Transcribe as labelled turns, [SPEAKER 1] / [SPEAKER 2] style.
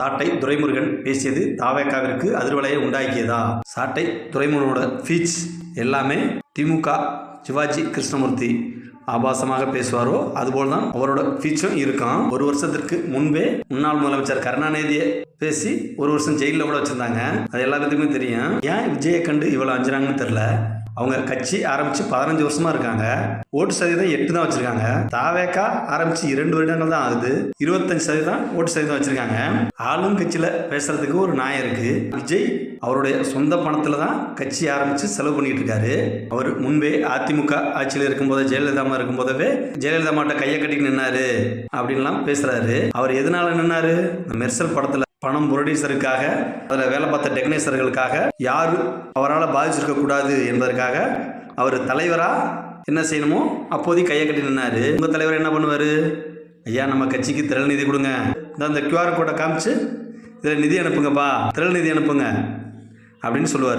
[SPEAKER 1] சாட்டை துரைமுருகன் பேசியது தாவேக்காவிற்கு அதிர்வலையை உண்டாக்கியதா? சாட்டை துரைமுருகனோட ஃபீச் எல்லாமே திமுக சிவாஜி கிருஷ்ணமூர்த்தி ஆபாசமாக பேசுவாரோ அதுபோல் தான் அவரோட ஃபீச்சும் இருக்கும். ஒரு வருஷத்திற்கு முன்பே முன்னாள் முதலமைச்சர் கருணாநிதியை பேசி ஒரு வருஷம் ஜெயிலில் கூட வச்சிருந்தாங்க. அது எல்லாத்துக்குமே தெரியும். ஏன் விஜயை கண்டு இவ்வளோ அஞ்சுறாங்கன்னு தெரில அவங்க கட்சி ஆரம்பிச்சு பதினஞ்சு வருஷமா இருக்காங்க. ஓட்டு சதவீதம் எட்டு தான் வச்சிருக்காங்க. தாவேக்கா ஆரம்பிச்சு இரண்டு வருடங்கள் தான் ஆகுது. இருபத்தஞ்சு சதவீதம் ஓட்டு சதவீதம் வச்சிருக்காங்க. ஆளும் கட்சியில பேசுறதுக்கு ஒரு நியாயம் இருக்கு. விஜய் அவருடைய சொந்த பணத்துல தான் கட்சி ஆரம்பிச்சு செலவு பண்ணிட்டு இருக்காரு. அவர் முன்பே அதிமுக ஆட்சியில் இருக்கும்போது ஜெயலலிதா இருக்கும் இருக்கும்போதவே ஜெயலலிதா மாட்ட கையை கட்டி நின்னாரு. அப்படின்லாம் பேசுறாரு. அவர் எதனால நின்னாரு? மெர்சல் படத்துல பணம் புரொடியூசருக்காக அதில் வேலை பார்த்த டெக்னீஷியர்களுக்காக யார் அவரால் பாதிச்சிருக்க கூடாது என்பதற்காக அவர் தலைவராக என்ன செய்யணுமோ அப்போதைக்கு கையை கட்டி நின்னாரு. உங்கள் தலைவர் என்ன பண்ணுவார்? ஐயா நம்ம கட்சிக்கு திரள் நிதி கொடுங்க. இந்த அந்த கியூஆர் கோடை காமிச்சு இதில் நிதி அனுப்புங்கப்பா திரள் நிதி அனுப்புங்க அப்படின்னு சொல்லுவார்.